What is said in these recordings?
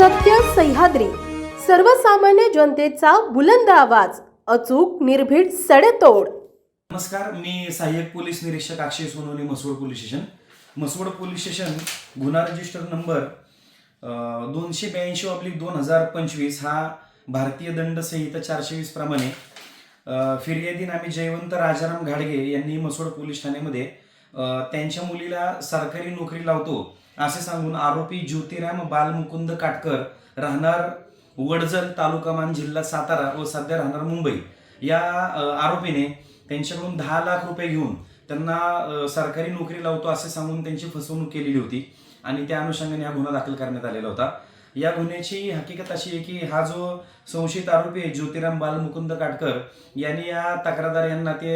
सत्य सह्याद्री. सर्वसामान्य जनतेचा बुलंद आवाज अचूक निर्भीड सडेतोड. नमस्कार मी सहाय्यक पोलीस निरीक्षक Akshay Sonawane Mhaswad police station. Mhaswad police station गुन्हा रजिस्टर नंबर दोनशे ब्याऐंशी ऑब्लिक दोन हजार पंचवीस हा भारतीय दंड संहिता चारशे वीस प्रमाणे अं, फिर्यादी जयवंत राजाराम घाडगे यांनी मसवड पोलीस ठाण्यामध्ये त्यांच्या मुलीला सरकारी नोकरी लावतो. असे सांगून आरोपी ज्योतिराम बालमुकुंद काटकर राहणार वडजल तालुका मान जिल्हा सातारा व सध्या राहणार मुंबई. या आरोपीने त्यांच्याकडून दहा लाख रुपये घेऊन त्यांना सरकारी नोकरी लावतो असे सांगून त्यांची फसवणूक केलेली होती आणि त्या अनुषंगाने हा गुन्हा दाखल करण्यात आलेला होता. या गुन्ह्याची हकीकत अशी आहे की हा जो संशयित आरोपी आहे ज्योतिराम बालमुकुंद काटकर यांनी या तक्रारदार यांना ते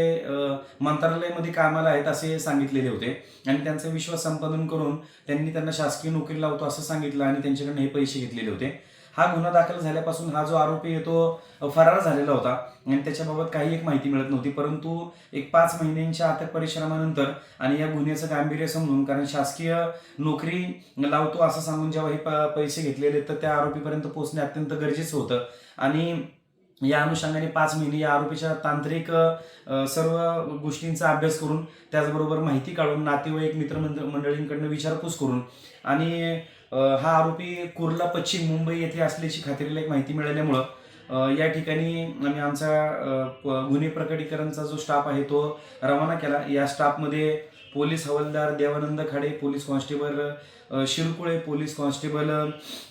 मंत्रालयामध्ये कामाला आहेत असे सांगितलेले होते. आणि त्यांचा विश्वास संपादन करून त्यांनी त्यांना शासकीय नोकरी लावतो असं सांगितलं आणि त्यांच्याकडनं हे पैसे घेतलेले होते. हा गुन्हा दाखल झाल्यापासून हा जो आरोपी आहे तो फरार झालेला होता. आणि त्याच्याबाबत काही एक माहिती मिळत नव्हती. परंतु एक पाच महिन्यांच्या अथक परिश्रमानंतर आणि या गुन्ह्याचं गांभीर्य समजून कारण शासकीय नोकरी लावतो असं सांगून जेव्हा हे प- पैसे घेतलेले तर त्या आरोपीपर्यंत पोहोचणे अत्यंत गरजेचं होतं. आणि या अनुषंगाने पाच महिने या आरोपीच्या तांत्रिक सर्व गोष्टींचा अभ्यास करून त्याचबरोबर माहिती काढून नातेवाईक मित्रमंड मंडळींकडनं विचारपूस करून आणि हा आरोपी कुर्ला पश्चिम मुंबई येथे असल्याची खात्रीला एक माहिती मिळाल्यामुळं या ठिकाणी आम्ही आमचा प- गुन्हे प्रकटीकरणचा जो स्टाफ आहे तो रवाना केला. या स्टाफमध्ये पोलीस हवालदार Devanand Khade police constable Shirkule police constable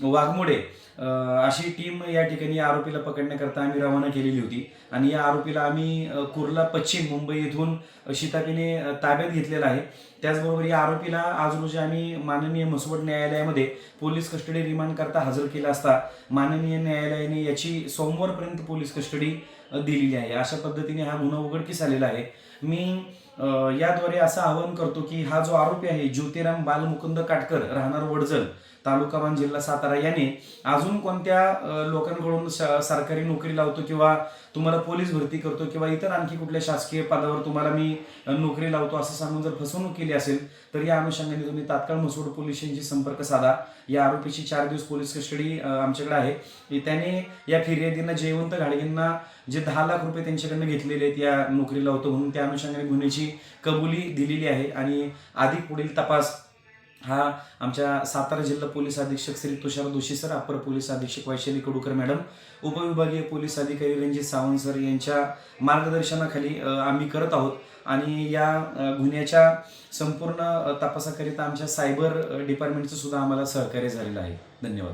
Waghmode अशी टीम या ठिकाणी या आरोपीला पकडण्याकरता आम्ही रवाना केलेली होती. आणि या आरोपीला आम्ही कुर्ला पश्चिम मुंबई येथून शितापीने ताब्यात घेतलेला आहे. त्याचबरोबर या आरोपीला आज रोजी आम्ही माननीय मसवड न्यायालयामध्ये पोलीस कस्टडी रिमांड करता हजर केला असता माननीय न्यायालयाने याची सोमवारपर्यंत पोलीस कस्टडी दिलेली आहे. अशा पद्धतीने हा गुन्हा उघडकीस आलेला आहे. मी याद्वारे असं आवाहन करतो की हा जो आरोपी आहे ज्योतिराम बालमुकुंद काटकर राहणार वडजल तालुका मान जिल्हा सातारा याने अजून कोणत्या लोकांकडून स- सरकारी नोकरी लावतो किंवा तुम्हाला पोलीस भरती करतो किंवा इतर आणखी कुठल्या शासकीय पदावर तुम्हाला मी नोकरी लावतो असं सांगून जर फसवणूक केली असेल तर या अनुषंगाने तुम्ही तात्काळ मसूड पोलिसांशी संपर्क साधा. या आरोपीची चार दिवस पोलीस कस्टडी आमच्याकडे आहे. त्याने या फिर्यादींना जयवंत घाडगेंना जे दहा लाख रुपये त्यांच्याकडनं घेतलेले आहेत या नोकरीला होतं म्हणून त्या अनुषंगाने गुन्ह्याची कबुली दिलेली आहे. आणि अधिक पुढील तपास हा आमच्या सातारा जिल्हा पोलीस अधीक्षक श्री तुषार दोषी सर अपर पोलीस अधीक्षक वैशाली कडूकर मॅडम उपविभागीय पोलीस अधिकारी रणजित सावंत सर यांच्या मार्गदर्शनाखाली आम्ही करत आहोत. आणि या गुन्ह्याच्या संपूर्ण तपासाकरिता आमच्या सायबर डिपार्टमेंटचं सुद्धा आम्हाला सहकार्य झालेलं आहे. धन्यवाद.